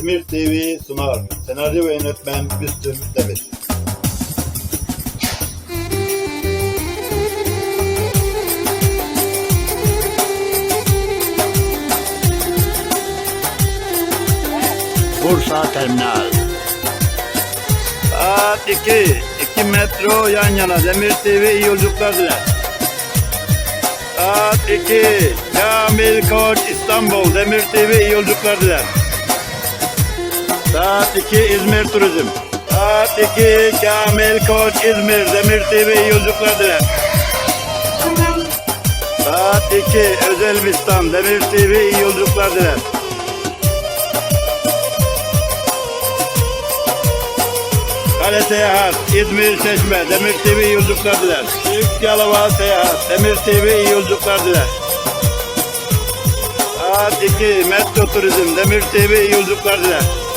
Demir TV sunar. Senaryo ve yönetmen Müslüm Demir. Bursa Terminal. Saat 2. 2 metro yan yana. Demir TV iyi yolculuklar diler. Saat 2. Kamil Koç İstanbul. Demir TV iyi yolculuklar diler. Saat 2 İzmir Turizm. Saat 2 Kamil Koç İzmir. Demir TV yolculuklar diler. Saat 2 Özel Bistan. Demir TV yolculuklar diler. Kale Seyahat, İzmir Çeşme, Demir TV yolculuklar diler. Büyük Yalova Seyahat, Demir TV yolculuklar diler. Saat 2, Metro Turizm, Demir TV yolculuklar diler.